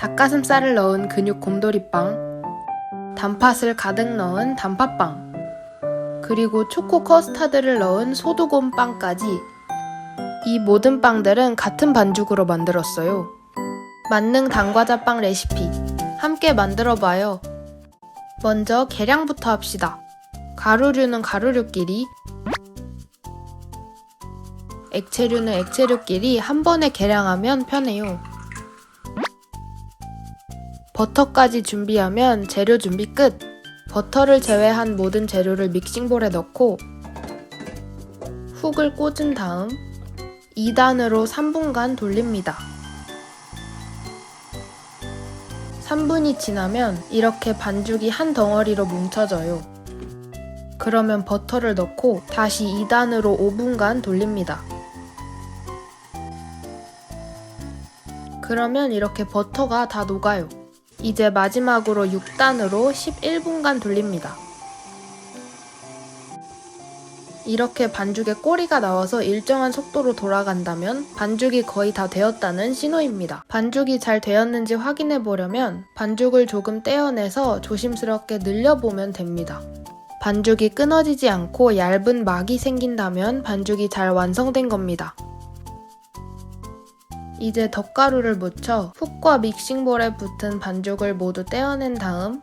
닭가슴살을 넣은 근육 곰돌이빵, 단팥을 가득 넣은 단팥빵, 그리고 초코 커스타드를 넣은 소두곰 빵까지 이 모든 빵들은 같은 반죽으로 만들었어요. 만능 단과자 빵 레시피 함께 만들어 봐요. 먼저 계량부터 합시다. 가루류는 가루류끼리, 액체류는 액체류끼리 한 번에 계량하면 편해요. 버터까지 준비하면 재료 준비 끝! 버터를 제외한 모든 재료를 믹싱볼에 넣고 훅을 꽂은 다음 2단으로 3분간 돌립니다. 3분이 지나면 이렇게 반죽이 한 덩어리로 뭉쳐져요. 그러면 버터를 넣고 다시 2단으로 5분간 돌립니다. 그러면 이렇게 버터가 다 녹아요. 이제 마지막으로 6단으로 11분간 돌립니다. 이렇게 반죽에 꼬리가 나와서 일정한 속도로 돌아간다면 반죽이 거의 다 되었다는 신호입니다. 반죽이 잘 되었는지 확인해 보려면 반죽을 조금 떼어내서 조심스럽게 늘려보면 됩니다. 반죽이 끊어지지 않고 얇은 막이 생긴다면 반죽이 잘 완성된 겁니다. 이제 덧가루를 묻혀 훅과 믹싱볼에 붙은 반죽을 모두 떼어낸 다음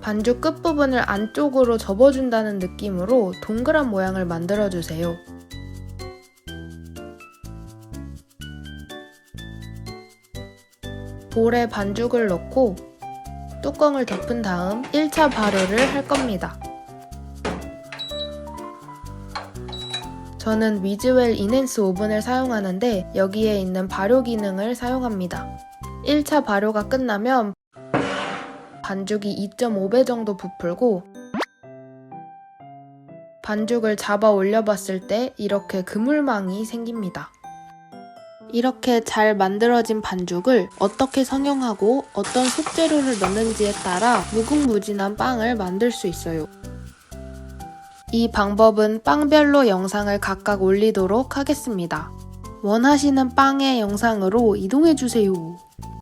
반죽 끝부분을 안쪽으로 접어준다는 느낌으로 동그란 모양을 만들어주세요. 볼에 반죽을 넣고 뚜껑을 덮은 다음 1차 발효를 할 겁니다. 저는 위즈웰 이넨스 오븐을 사용하는데 여기에 있는 발효 기능을 사용합니다. 1차 발효가 끝나면 반죽이 2.5배 정도 부풀고 반죽을 잡아 올려봤을 때 이렇게 그물망이 생깁니다. 이렇게 잘 만들어진 반죽을 어떻게 성형하고 어떤 속재료를 넣는지에 따라 무궁무진한 빵을 만들 수 있어요. 이 방법은 빵별로 영상을 각각 올리도록 하겠습니다. 원하시는 빵의 영상으로 이동해주세요.